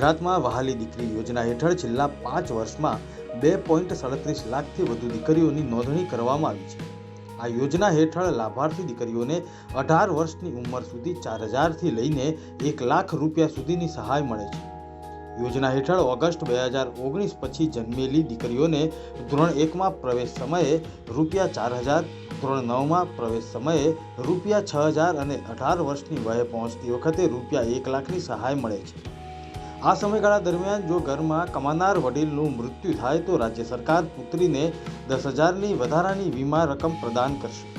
ગુજરાતમાં વહાલી દીકરી યોજના હેઠળ છેલ્લા પાંચ વર્ષમાં બે પોઈન્ટ સાડત્રીસ લાખથી વધુ દીકરીઓની નોંધણી કરવામાં આવી છે. આ યોજના હેઠળ લાભાર્થી દીકરીઓને અઢાર વર્ષની ઉંમર સુધી ચાર હજારથી લઈને એક લાખ રૂપિયા સુધીની સહાય મળે છે. યોજના હેઠળ ઓગસ્ટ બે હજાર ઓગણીસ પછી જન્મેલી દીકરીઓને ધોરણ એકમાં પ્રવેશ સમયે રૂપિયા ચાર હજાર, ધોરણ નવમાં પ્રવેશ સમયે રૂપિયા છ હજાર અને અઢાર વર્ષની વયે પહોંચતી વખતે રૂપિયા એક લાખની સહાય મળે છે. આ સમયગાળા દરમિયાન જો ઘરમાં કમાનાર વડીલનું મૃત્યુ થાય તો રાજ્ય સરકાર પુત્રીને દસ હજારની વધારાની વીમા રકમ પ્રદાન કરશે.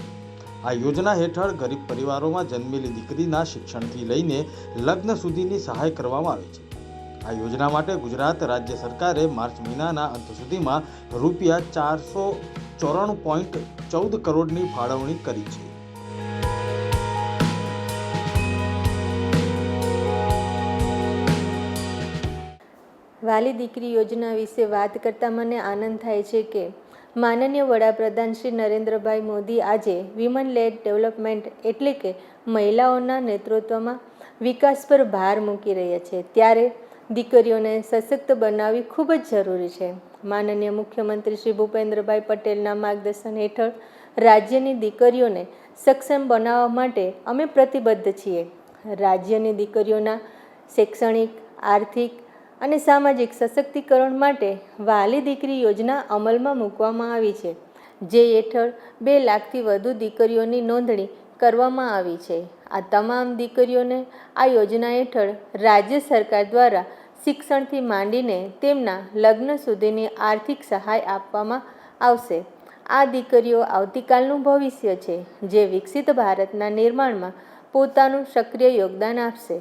આ યોજના હેઠળ ગરીબ પરિવારોમાં જન્મેલી દીકરીના શિક્ષણથી લઈને લગ્ન સુધીની સહાય કરવામાં આવે છે. આ યોજના માટે ગુજરાત રાજ્ય સરકારે માર્ચ મહિનાના અંત સુધીમાં રૂપિયા ચારસો ચોરાણું પોઈન્ટ ચૌદ કરોડની ફાળવણી કરી છે. વાલી દીકરી યોજના વિશે વાત કરતાં મને આનંદ થાય છે કે માનનીય વડાપ્રધાન શ્રી નરેન્દ્રભાઈ મોદી આજે વિમન લેડ ડેવલપમેન્ટ એટલે કે મહિલાઓના નેતૃત્વમાં વિકાસ પર ભાર મૂકી રહ્યા છે. ત્યારે દીકરીઓને સશક્ત બનાવવી ખૂબ જ જરૂરી છે. માનનીય મુખ્યમંત્રી શ્રી ભૂપેન્દ્રભાઈ પટેલના માર્ગદર્શન હેઠળ રાજ્યની દીકરીઓને સક્ષમ બનાવવા માટે અમે પ્રતિબદ્ધ છીએ. રાજ્યની દીકરીઓના શૈક્ષણિક, આર્થિક અને સામાજિક સશક્તિકરણ માટે વાલી દીકરી યોજના અમલમાં મૂકવામાં આવી છે, જે હેઠળ બે લાખથી વધુ દીકરીઓની નોંધણી કરવામાં આવી છે. આ તમામ દીકરીઓને આ યોજના હેઠળ રાજ્ય સરકાર દ્વારા શિક્ષણથી માંડીને તેમના લગ્ન સુધીની આર્થિક સહાય આપવામાં આવશે. આ દીકરીઓ આવતીકાલનું ભવિષ્ય છે, જે વિકસિત ભારતના નિર્માણમાં પોતાનું સક્રિય યોગદાન આપશે.